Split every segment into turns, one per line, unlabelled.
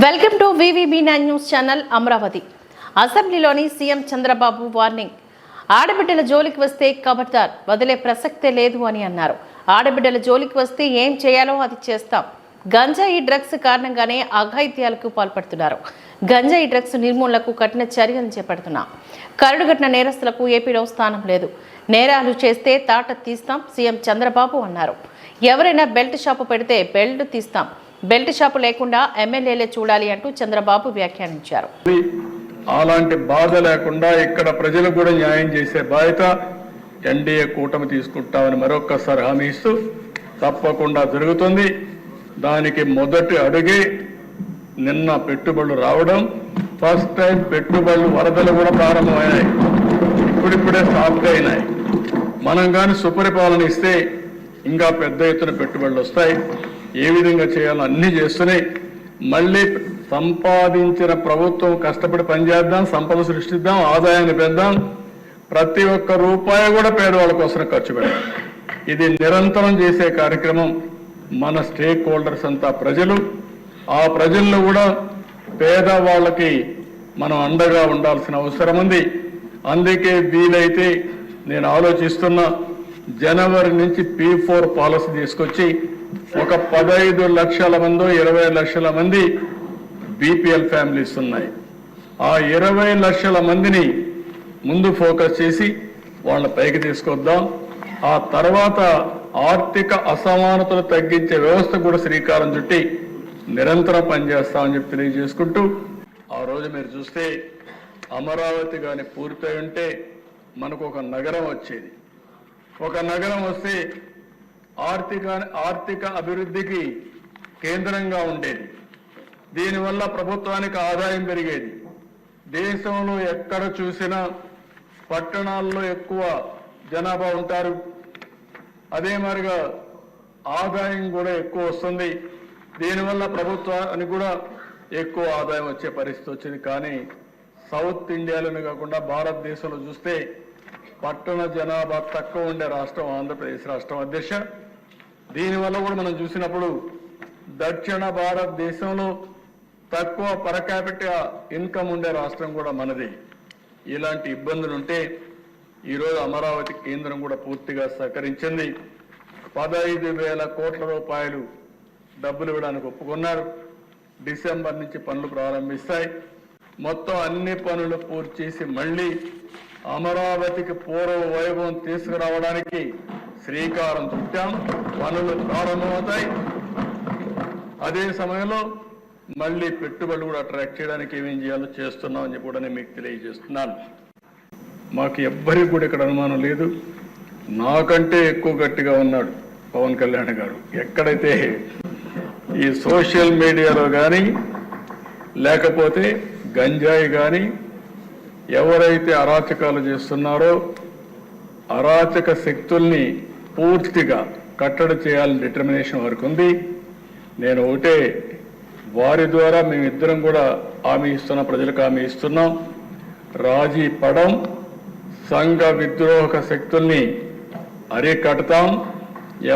Welcome to VVB nine news channel Amaravati. అసెంబ్లీలోని CM Chandrababu warning. ఆడబిడ్డల జోలికి వస్తే కబర్దార్ వదిలే ప్రసక్తే లేదు అని అన్నారు. ఆడబిడ్డల జోలికి వస్తే ఏం చేయాలో అది చేస్తాం. గంజాయి డ్రగ్స్ కారణంగానే అఘాయిత్యాలకు పాల్పడుతున్నారు. గంజాయి డ్రగ్స్ నిర్మూలనకు కఠిన చర్యలు చేపడుతున్నాం. కరడుగట్టిన నేరస్తులకు ఏపీలో స్థానం లేదు. నేరాలు చేస్తే తాట తీస్తాం సీఎం చంద్రబాబు అన్నారు. ఎవరైనా బెల్ట్ షాపు పెడితే బెల్ట్ తీస్తాం. బెల్ట్ షాపు లేకుండా ఎమ్మెల్యేలే చూడాలి అంటూ చంద్రబాబు వ్యాఖ్యానించారు.
అలాంటి బాధ లేకుండా ఇక్కడ ప్రజలకు కూడా న్యాయం చేసే బాధ్యత ఎన్డీఏ కూటమి తీసుకుంటామని మరొక్కసారి హామీ ఇస్తూ తప్పకుండా జరుగుతుంది. దానికి మొదటి అడుగే నిన్న పెట్టుబడులు రావడం ఫస్ట్ టైం పెట్టుబడులు వరదలు కూడా ప్రారంభమైనాయి. ఇప్పుడిప్పుడే సాఫ్ట్ అయినాయి. మనం కానీ సుపరిపాలన ఇస్తే ఇంకా పెద్ద ఎత్తున పెట్టుబడులు వస్తాయి. ఏ విధంగా చేయాలో అన్నీ చేస్తున్నాయి మళ్ళీ సంపాదించిన ప్రభుత్వం కష్టపడి పనిచేద్దాం సంపద సృష్టిద్దాం ఆదాయాన్ని పెద్దాం ప్రతి ఒక్క రూపాయి కూడా పేదవాళ్ళ కోసం ఖర్చు పెడదాం ఇది నిరంతరం చేసే కార్యక్రమం. మన స్టేక్ హోల్డర్స్ అంతా ప్రజలు. ఆ ప్రజల్లో కూడా పేదవాళ్ళకి మనం అండగా ఉండాల్సిన అవసరం ఉంది. అందుకే వీలైతే నేను ఆలోచిస్తున్నా. జనవరి నుంచి పీ ఫోర్ పాలసీ తీసుకొచ్చి ఒక పదహైదు లక్షల మందో ఇరవై లక్షల మంది బీపీఎల్ ఫ్యామిలీస్ ఉన్నాయి. ఆ ఇరవై లక్షల మందిని ముందు ఫోకస్ చేసి వాళ్ళ పైకి తీసుకొద్దాం. ఆ తర్వాత ఆర్థిక అసమానతలు తగ్గించే వ్యవస్థ కూడా శ్రీకారం చుట్టి నిరంతరం పనిచేస్తామని చెప్పి తెలియజేసుకుంటూ ఆ రోజు మీరు చూస్తే అమరావతి కానీ పూర్తయి ఉంటే మనకు ఒక నగరం వచ్చేది. ఒక నగరం వస్తే ఆర్థిక ఆర్థిక అభివృద్ధికి కేంద్రంగా ఉండేది. దీనివల్ల ప్రభుత్వానికి ఆదాయం పెరిగేది. దేశంలో ఎక్కడ చూసినా పట్టణాల్లో ఎక్కువ జనాభా ఉంటారు. అదే మరిగా ఆదాయం కూడా ఎక్కువ వస్తుంది. దీనివల్ల ప్రభుత్వానికి కూడా ఎక్కువ ఆదాయం వచ్చే పరిస్థితి వచ్చింది. కానీ సౌత్ ఇండియాలోనే కాకుండా భారతదేశంలో చూస్తే పట్టణ జనాభా తక్కువ ఉండే రాష్ట్రం ఆంధ్రప్రదేశ్ రాష్ట్రం అధ్యక్ష. దీనివల్ల కూడా మనం చూసినప్పుడు దక్షిణ భారతదేశంలో తక్కువ పరకాపిట ఇన్కమ్ ఉండే రాష్ట్రం కూడా మనది. ఇలాంటి ఇబ్బందులు ఉంటే ఈరోజు అమరావతి కేంద్రం కూడా పూర్తిగా సహకరించింది. పదహైదు వేల కోట్ల రూపాయలు డబ్బులు ఇవ్వడానికి ఒప్పుకున్నారు. డిసెంబర్ నుంచి పనులు ప్రారంభిస్తాయి. మొత్తం అన్ని పనులు పూర్తి చేసి మళ్ళీ అమరావతికి పూర్వ వైభవం తీసుకురావడానికి శ్రీకారం చుట్టాం పనులు ప్రారంభమవుతాయి. అదే సమయంలో మళ్ళీ పెట్టుబడులు కూడా అట్రాక్ట్ చేయడానికి ఏమేం చేయాలో చేస్తున్నాం అని కూడా నేను మీకు తెలియజేస్తున్నాను. మాకు ఎవ్వరికి కూడా ఇక్కడ అనుమానం లేదు. నాకంటే ఎక్కువ గట్టిగా ఉన్నాడు పవన్ కళ్యాణ్ గారు. ఎక్కడైతే ఈ సోషల్ మీడియాలో కానీ లేకపోతే గంజాయి కానీ ఎవరైతే అరాచకాలు చేస్తున్నారో అరాచక శక్తుల్ని పూర్తిగా కట్టడి చేయాలని డిటర్మినేషన్ వరకు ఉంది. నేను ఒకటే వారి ద్వారా మేమిద్దరం కూడా హామీ ఇస్తున్న ప్రజలకు హామీ ఇస్తున్నాం. రాజీ పడం సంఘ విద్రోహక శక్తుల్ని అరికడతాం.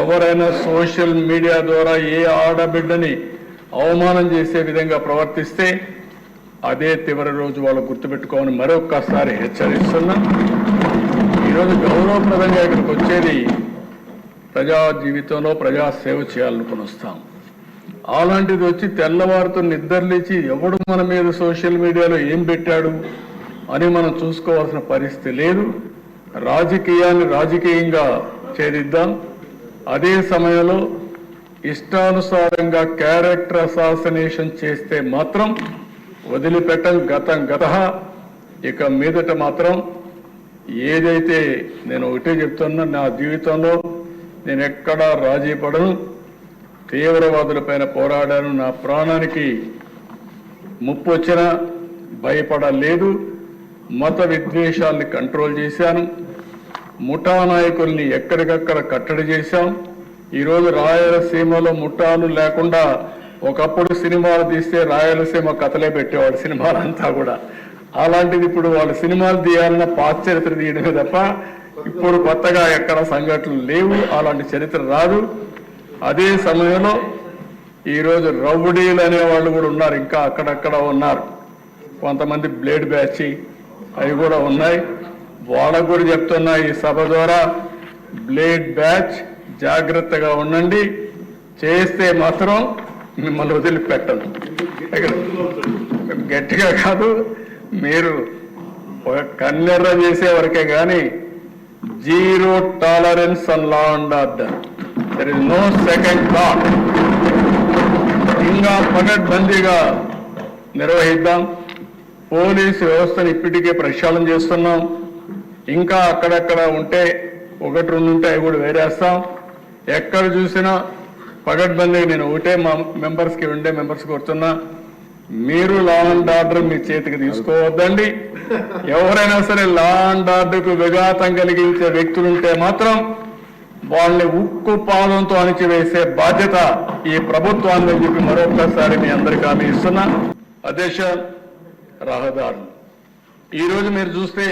ఎవరైనా సోషల్ మీడియా ద్వారా ఏ ఆడబిడ్డని అవమానం చేసే విధంగా ప్రవర్తిస్తే అదే చివరి రోజు వాళ్ళు గుర్తుపెట్టుకోమని మరొక్కసారి హెచ్చరిస్తున్నా. ఈరోజు గౌరవప్రదంగా ఇక్కడికి వచ్చేది ప్రజా జీవితంలో ప్రజా సేవ చేయాలనుకుని వస్తాం అలాంటిది వచ్చి తెల్లవారితో నిద్రలేచి ఎవడు మన మీద సోషల్ మీడియాలో ఏం పెట్టాడు అని మనం చూసుకోవాల్సిన పరిస్థితి లేదు. రాజకీయాన్ని రాజకీయంగా చేరిద్దాం అదే సమయంలో ఇష్టానుసారంగా క్యారెక్టర్ అసాసినేషన్ చేస్తే మాత్రం వదిలిపెట్టం గతం గత. ఇక మీదట మాత్రం ఏదైతే నేను ఒకటే చెప్తున్నా నా జీవితంలో నేను ఎక్కడా రాజీ పడను. తీవ్రవాదులపైన పోరాడాను. నా ప్రాణానికి ముప్పు వచ్చినా భయపడలేదు. మత విద్వేషాల్ని కంట్రోల్ చేశాను. ముఠా నాయకుల్ని ఎక్కడికక్కడ కట్టడి చేశాం. ఈరోజు రాయలసీమలో ముఠాలు లేకుండా ఒకప్పుడు సినిమాలు తీస్తే రాయలసీమ కథలే పెట్టేవాడు సినిమాలంతా కూడా. అలాంటిది ఇప్పుడు వాళ్ళు సినిమాలు తీయాలన్న పాత చరిత్ర తీయడమే తప్ప ఇప్పుడు కొత్తగా ఎక్కడ సంఘటనలు లేవు అలాంటి చరిత్ర రాదు. అదే సమయంలో ఈరోజు రౌడీలు అనే వాళ్ళు కూడా ఉన్నారు ఇంకా అక్కడక్కడ ఉన్నారు. కొంతమంది బ్లేడ్ బ్యాచ్ అవి కూడా ఉన్నాయి. వాళ్ళకు కూడా చెప్తున్నా ఈ సభ ద్వారా బ్లేడ్ బ్యాచ్ జాగ్రత్తగా ఉండండి. చేస్తే మాత్రం మిమ్మల్ని వదిలిపెట్టను. గట్టిగా కాదు మీరు ఒక కన్నెర్ర చేసే వరకే కానీ zero tolerance and law and order. There is no second thought ఇంకా పకడ్బందీగా నిర్వహిద్దాం. పోలీసు వ్యవస్థను ఇప్పటికే ప్రక్షాళన చేస్తున్నాం. ఇంకా అక్కడక్కడ ఉంటే ఒకటి రెండు ఉంటే అవి కూడా వేరేస్తాం. ఎక్కడ చూసినా పగడ్బందీగా నేను ఒకటే మా మెంబర్స్కి ఉండే మెంబర్స్కి కొడుతున్నా మీరు లా అండ్ ఆర్డర్ మీ చేతికి తీసుకోవద్దండి. ఎవరైనా సరే లా అండ్ ఆర్డర్కు విఘాతం కలిగించే వ్యక్తులు ఉంటే మాత్రం వాళ్ళని ఉక్కు పాదంతో అణిచివేసే బాధ్యత ఈ ప్రభుత్వాన్ని చెప్పి మరొకసారి మీ అందరికీ హామీ ఇస్తున్నా. అదేశ రహదారులు. ఈరోజు మీరు చూస్తే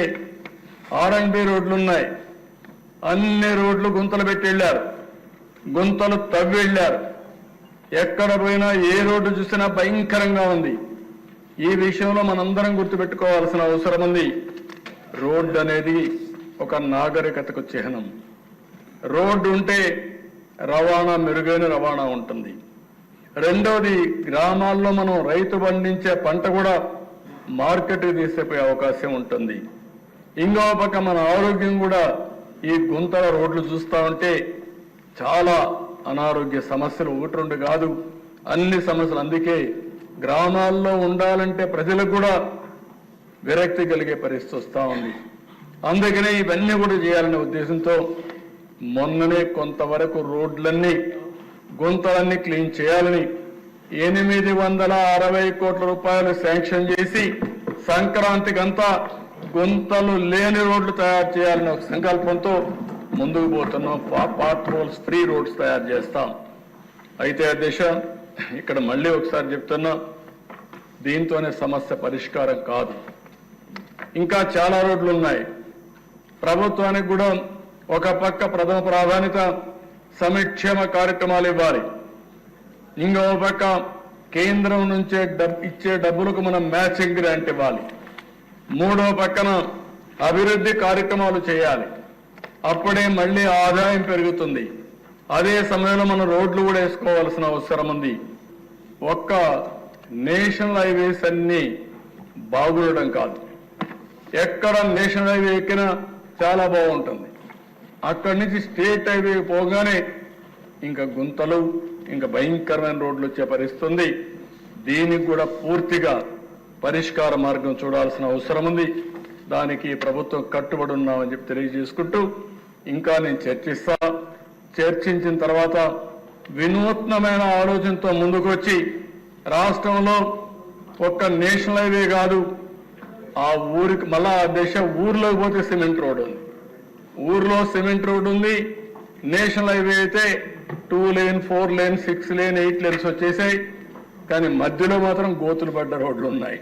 ఆర్ఎండ్బి రోడ్లు ఉన్నాయి అన్ని రోడ్లు గుంతలు పెట్టి వెళ్ళారు. గుంతలు తవ్విళ్ళారు. ఎక్కడ పోయినా ఏ రోడ్డు చూసినా భయంకరంగా ఉంది. ఈ విషయంలో మనందరం గుర్తుపెట్టుకోవాల్సిన అవసరం ఉంది. రోడ్డు అనేది ఒక నాగరికతకు చిహ్నం. రోడ్డు ఉంటే రవాణా మెరుగైన రవాణా ఉంటుంది. రెండవది గ్రామాల్లో మనం రైతు పండించే పంట కూడా మార్కెట్కి తీసుకుపోయే అవకాశం ఉంటుంది. ఇంకో పక్క మన ఆరోగ్యం కూడా ఈ గుంతల రోడ్లు చూస్తా ఉంటే చాలా అనారోగ్య సమస్యలు ఒకటి రెండు కాదు. అన్ని సమస్యలు అందుకే గ్రామాల్లో ఉండాలంటే ప్రజలకు కూడా విరక్తి కలిగే పరిస్థితి వస్తూ ఉంది. అందుకనే ఇవన్నీ కూడా చేయాలనే ఉద్దేశంతో మొన్ననే కొంతవరకు రోడ్లన్నీ గుంతలన్నీ క్లీన్ చేయాలని ఎనిమిది వందల అరవై కోట్ల రూపాయలు శాంక్షన్ చేసి సంక్రాంతికంతా గుంతలు లేని రోడ్లు తయారు చేయాలని ఒక సంకల్పంతో ముందుకు పోతున్నాం పాత్ రోల్స్ ఫ్రీ రోడ్స్ తయారు చేస్తాం. అయితే దిశ ఇక్కడ మళ్ళీ ఒకసారి చెప్తున్నా దీంతోనే సమస్య పరిష్కారం కాదు. ఇంకా చాలా రోడ్లు ఉన్నాయి. ప్రభుత్వానికి కూడా ఒక పక్క ప్రథమ ప్రాధాన్యత సమక్షేమ కార్యక్రమాలు ఇవ్వాలి. ఇంకో పక్క కేంద్రం నుంచే ఇచ్చే డబ్బులకు మనం మ్యాచింగ్ గ్రాంట్ ఇవ్వాలి. మూడో పక్కన అభివృద్ధి కార్యక్రమాలు చేయాలి. అప్పుడే మళ్ళీ ఆదాయం పెరుగుతుంది. అదే సమయంలో మనం రోడ్లు కూడా వేసుకోవాల్సిన అవసరం ఉంది. ఒక్క నేషనల్ హైవేస్ అన్ని బాగుండడం కాదు. ఎక్కడ నేషనల్ హైవే ఎక్కినా చాలా బాగుంటుంది. అక్కడి నుంచి స్టేట్ హైవే పోగానే ఇంకా గుంతలు ఇంకా భయంకరమైన రోడ్లు వచ్చే పరిస్థితి ఉంది. దీనికి కూడా పూర్తిగా పరిష్కార మార్గం చూడాల్సిన అవసరం ఉంది. దానికి ప్రభుత్వం కట్టుబడి ఉన్నామని చెప్పి తెలియజేసుకుంటూ ఇంకా నేను చర్చిస్తా. చర్చించిన తర్వాత వినూత్నమైన ఆలోచనతో ముందుకు వచ్చి రాష్ట్రంలో ఒక్క నేషనల్ హైవే కాదు ఆ ఊరికి మళ్ళా ఆ దేశ ఊర్లోకి పోతే సిమెంట్ రోడ్ ఉంది. ఊర్లో సిమెంట్ రోడ్ ఉంది నేషనల్ హైవే అయితే two lane four lane six lane eight lanes వచ్చేసాయి. కానీ మధ్యలో మాత్రం గోతులు పడ్డ రోడ్లు ఉన్నాయి.